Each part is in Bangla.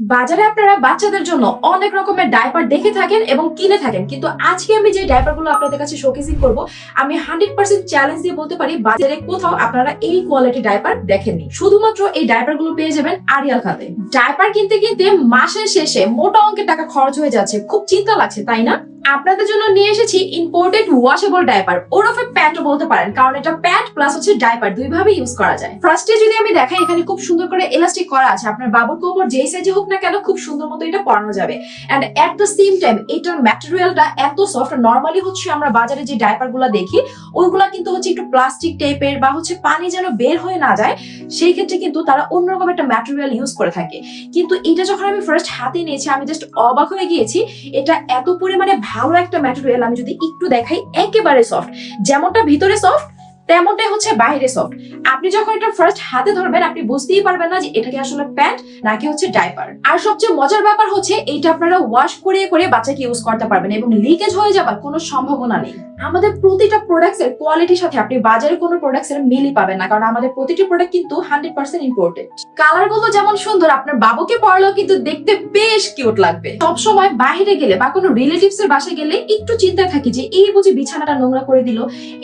বাজারে আপনারা বাচ্চাদের জন্য অনেক রকমের ডাইপার দেখে থাকেন এবং কিনে থাকেন। কিন্তু আজকে আমি যে ডাইপারগুলো আপনাদের কাছে শোকেসিং করব, আমি হান্ড্রেড পার্সেন্ট চ্যালেঞ্জ দিয়ে বলতে পারি, বাজারে কোথাও আপনারা এই কোয়ালিটি ডাইপার দেখেননি। শুধুমাত্র এই ডাইপারগুলো পেয়ে যাবেন আরিয়াল খাতে। ডাইপার কিনতে কিনতে মাসের শেষে মোটা অঙ্কের টাকা খরচ হয়ে যাচ্ছে। খুব চিন্তা লাগছে, তাই না? আপনাদের জন্য নিয়ে এসেছি ইম্পোর্টেড ওয়াশেবল ডাইপার ওরফে প্যান্টও বলতে পারেন, কারণ এটা প্যান্ট প্লাস হচ্ছে ডাইপার দুই ভাবে ইউজ করা যায়। ফার্স্টে যদি আমি দেখাই, এখানে খুব সুন্দর করে এলাস্টিক করা আছে। আপনার বাবুর কোমর যেই সাইজে হোক না কেন, খুব সুন্দর মতো এটা পরানো যাবে। And at the same time এটার ম্যাটেরিয়ালটা এত সফট নর্মালি হচ্ছে আমরা বাজারে যে ডাইপারগুলা দেখি, ওইগুলা কিন্তু হচ্ছে একটু প্লাস্টিক টাইপের বা হচ্ছে পানি যেন বের হয়ে না যায়, সেই ক্ষেত্রে কিন্তু তারা অন্যরকম একটা ম্যাটেরিয়াল ইউজ করে থাকে। কিন্তু এটা যখন আমি ফার্স্ট হাতে নিয়েছি, আমি জাস্ট অবাক হয়ে গিয়েছি, এটা এত পরিমাণে ভালো একটা ম্যাটেরিয়াল আমি যদি একটু দেখাই, একেবারে সফট যেমনটা ভিতরে সফট তেমনটাই হচ্ছে বাইরে সফট আপনি যখন এটা ফার্স্ট হাতে ধরবেন, আপনি বুঝতেই পারবেন না যে এটা কি আসলে প্যান্ট নাকি হচ্ছে ডাইপার আর সবচেয়ে মজার ব্যাপার হচ্ছে, এইটা আপনারা ওয়াশ করে করে বাচ্চাকে ইউজ করতে পারবেন এবং লিকেজ হয়ে যাবার কোনো সম্ভাবনা নেই। আমাদের প্রতিটা প্রোডাক্টস এর কোয়ালিটির সাথে আপনি বাজারে কোনো প্রোডাক্টস এর মিলই পাবেন না, কারণ আমাদের প্রতিটি প্রোডাক্ট কিন্তু হান্ড্রেড পার্সেন্ট ইম্পোর্টেড কালারগুলো যেমন সুন্দর, আপনার বাবুকে পড়লেও কিন্তু দেখতে বেশ কিউট লাগবে। সব সময় বাইরে গেলে বা কোনো রিলেটিভস এর বাসায় গেলে একটু চিন্তায় থাকি যে, এই বুঝি বিছানাটা নোংরা করে দিল,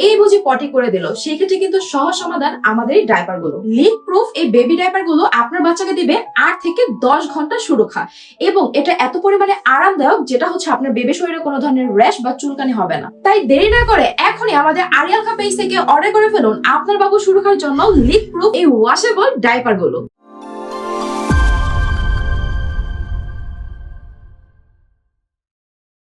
এই বুঝি পটি করে দিল। সেই ক্ষেত্রে কিন্তু সহজ সমাধান আমাদের এই ডাইপারগুলো। লিক প্রুফ এই বেবি ডাইপারগুলো আপনার বাচ্চাকে দিবে আট থেকে দশ ঘণ্টা সুরক্ষা। এবং এটা এত পরিমাণে আরামদায়ক, যেটা হচ্ছে আপনার বেবি শরীরে কোনো ধরনের র্যাশ বা চুলকানি হবে না। তাই দেরি না করে এখনই আমাদের আরিয়াল কাপেজ থেকে অর্ডার করে ফেলুন। আপনার বাবু সুরক্ষার জন্য লিক প্রুফ এই ওয়াশেবল ডাইপারগুলো।